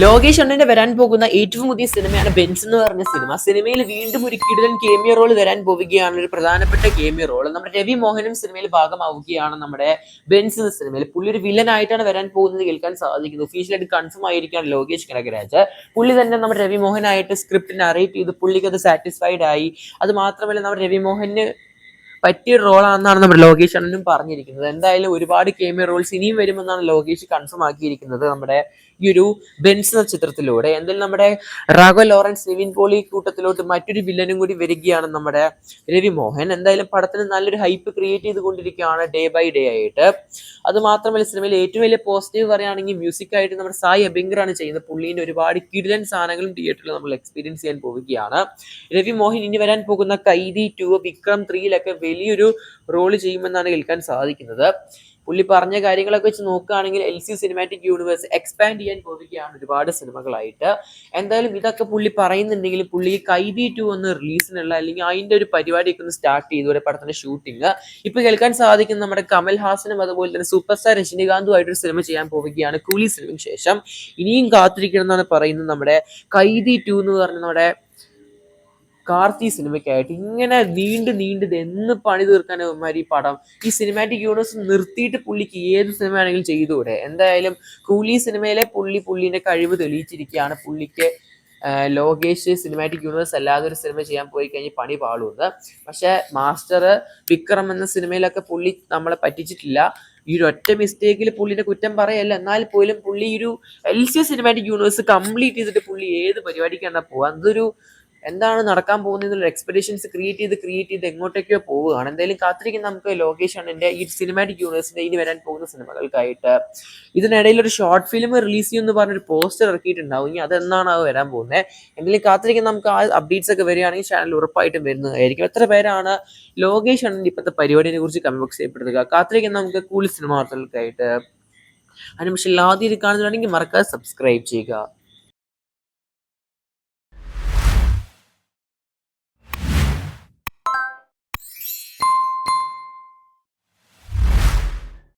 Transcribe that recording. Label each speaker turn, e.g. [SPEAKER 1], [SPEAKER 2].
[SPEAKER 1] ലോകേഷ് അണ്ണന്റെ വരാൻ പോകുന്ന ഏറ്റവും പുതിയ സിനിമയാണ് ബെൻസ് എന്ന് പറഞ്ഞ സിനിമ. സിനിമയിൽ വീണ്ടും ഒരു കിടിലൻ കേമിയ റോൾ വരാൻ പോവുകയാണ്. ഒരു പ്രധാനപ്പെട്ട കേമിയ റോൾ നമ്മുടെ രവി മോഹനും സിനിമയിൽ ഭാഗമാവുകയാണ് നമ്മുടെ ബെൻസ് എന്ന സിനിമയിൽ. പുള്ളി ഒരു വില്ലനായിട്ടാണ് വരാൻ പോകുന്നത് കേൾക്കാൻ സാധിക്കുന്നത് ഒഫീഷ്യലായിട്ട് കൺഫേം ആയിരിക്കുകയാണ് ലോകേഷ് കനകരാജ് പുള്ളി തന്നെ നമ്മുടെ രവി മോഹനായിട്ട് സ്ക്രിപ്റ്റ് നറേറ്റ് ചെയ്ത്. പുള്ളിക്ക് അത് സാറ്റിസ്ഫൈഡ് ആയി. അത് മാത്രമല്ല നമ്മുടെ രവി മോഹന് പറ്റിയ റോളാണെന്നാണ് നമ്മുടെ ലോകേഷ് അണ്ണനും പറഞ്ഞിരിക്കുന്നത്. എന്തായാലും ഒരുപാട് കേമിയ റോൾസ് ഇനിയും വരുമെന്നാണ് ലോകേഷ് കൺഫേം ആക്കിയിരിക്കുന്നത് നമ്മുടെ ഈ ഒരു ബെൻസ് എന്ന ചിത്രത്തിലൂടെ. എന്തായാലും നമ്മുടെ റാഗോ ലോറൻസ് നിവിൻ പോളി കൂട്ടത്തിലോട്ട് മറ്റൊരു വില്ലനും കൂടി വരികയാണ് നമ്മുടെ രവി മോഹൻ. എന്തായാലും പടത്തിന് നല്ലൊരു ഹൈപ്പ് ക്രിയേറ്റ് ചെയ്തുകൊണ്ടിരിക്കുകയാണ് ഡേ ബൈ ഡേ ആയിട്ട്. അത് മാത്രമല്ല സിനിമയിൽ ഏറ്റവും വലിയ പോസിറ്റീവ് പറയുകയാണെങ്കിൽ മ്യൂസിക് ആയിട്ട് നമ്മുടെ സായി അബിങ്കറാണ് ചെയ്യുന്നത്. പുള്ളീന്റെ ഒരുപാട് കിടിലൻ സാധനങ്ങളും തിയേറ്ററിൽ നമ്മൾ എക്സ്പീരിയൻസ് ചെയ്യാൻ പോവുകയാണ്. രവി മോഹൻ ഇനി വരാൻ പോകുന്ന കൈദി ടു വിക്രം ത്രീയിലൊക്കെ വലിയൊരു റോൾ ചെയ്യുമെന്നാണ് കേൾക്കാൻ സാധിക്കുന്നത്. പുള്ളി പറഞ്ഞ കാര്യങ്ങളൊക്കെ വെച്ച് നോക്കുകയാണെങ്കിൽ L C cinematic universe expand ചെയ്യാൻ പോവുകയാണ് ഒരുപാട് സിനിമകളായിട്ട്. എന്തായാലും ഇതൊക്കെ പുള്ളി പറയുന്നുണ്ടെങ്കിൽ പുള്ളി കൈദി ടു ഒന്ന് റിലീസിനുള്ള അല്ലെങ്കിൽ അതിന്റെ ഒരു പരിപാടിയൊക്കെ ഒന്ന് സ്റ്റാർട്ട് ചെയ്തു ഒരു പടത്തിന്റെ ഷൂട്ടിങ് ഇപ്പൊ കേൾക്കാൻ സാധിക്കുന്ന നമ്മുടെ കമൽ ഹാസനും അതുപോലെ തന്നെ സൂപ്പർ സ്റ്റാർ രജനികാന്തുമായിട്ടൊരു സിനിമ ചെയ്യാൻ പോവുകയാണ്. കൂലി സിനിമയ്ക്ക് ശേഷം. ഇനിയും കാത്തിരിക്കണം എന്നാണ് പറയുന്നത് നമ്മുടെ കൈദി ടു എന്ന് പറഞ്ഞ നമ്മുടെ കാർത്തി സിനിമയ്ക്കായിട്ട് ഇങ്ങനെ നീണ്ട് നീണ്ട് ഇത് എന്ന് പണി തീർക്കാൻ ഈ പടം ഈ സിനിമാറ്റിക് യൂണിവേഴ്സ് നിർത്തിയിട്ട് പുള്ളിക്ക് ഏത് സിനിമ ആണെങ്കിലും ചെയ്തുകൂടെ? എന്തായാലും കൂലി സിനിമയിലെ പുള്ളി പുള്ളിന്റെ കഴിവ് തെളിയിച്ചിരിക്കുകയാണ് പുള്ളിക്ക് ലോകേഷ് സിനിമാറ്റിക് യൂണിവേഴ്സ് അല്ലാതെ ഒരു സിനിമ ചെയ്യാൻ പോയി കഴിഞ്ഞ് പണി പാളുന്നത് പക്ഷേ മാസ്റ്റർ വിക്രം എന്ന സിനിമയിലൊക്കെ പുള്ളി നമ്മളെ പറ്റിച്ചിട്ടില്ല. ഈ ഒരു ഒറ്റ മിസ്റ്റേക്കിൽ പുള്ളിന്റെ കുറ്റം പറയല്ല. എന്നാൽ പോലും പുള്ളി ഒരു L C cinematic universe complete ചെയ്തിട്ട് പുള്ളി ഏത് പരിപാടിക്കാണ് പോവാ? അതൊരു എന്താണ് നടക്കാൻ പോകുന്നത് എക്സ്പെക്ടേഷൻസ് ക്രിയേറ്റ് ചെയ്ത് ക്രിയേറ്റ് ചെയ്ത് എങ്ങോട്ടേക്കോ പോവുകയാണ്. എന്തായാലും കാത്തിരിക്കുന്ന നമുക്ക് ലോകേഷ് അണ്ണന്റെ ഈ സിനിമാറ്റിക് യൂണിവേഴ്സിന്റെ ഇനി വരാൻ പോകുന്ന സിനിമകൾക്കായിട്ട്. ഇതിനിടയിൽ ഒരു ഷോർട്ട് ഫിലിം റിലീസ് ചെയ്യുമെന്ന് പറഞ്ഞൊരു പോസ്റ്റർ ഇറക്കിയിട്ടുണ്ടാവും. ഇനി അതെന്നാണ് അത് വരാൻ പോകുന്നത്? എന്തെങ്കിലും കാത്തിരിക്കുന്ന നമുക്ക് ആ അപ്ഡേറ്റ്സ് ഒക്കെ വരികയാണെങ്കിൽ ചാനൽ ഉറപ്പായിട്ടും വരുന്നതായിരിക്കും. എത്ര പേരാണ് ലോകേഷ് അണ്ണന്റെ ഇപ്പോഴത്തെ പരിപാടിയെ കുറിച്ച് കമന്റ് ബോക്സ് ചെയ്യപ്പെടുക കാത്തിരിക്കുന്ന നമുക്ക് കൂടുതൽ സിനിമ വാർത്തകൾക്കായിട്ട്. അതിന് പക്ഷേ ആദ്യം ഇത് കാണുന്നതാണെങ്കിൽ മറക്കാതെ സബ്സ്ക്രൈബ് ചെയ്യുക.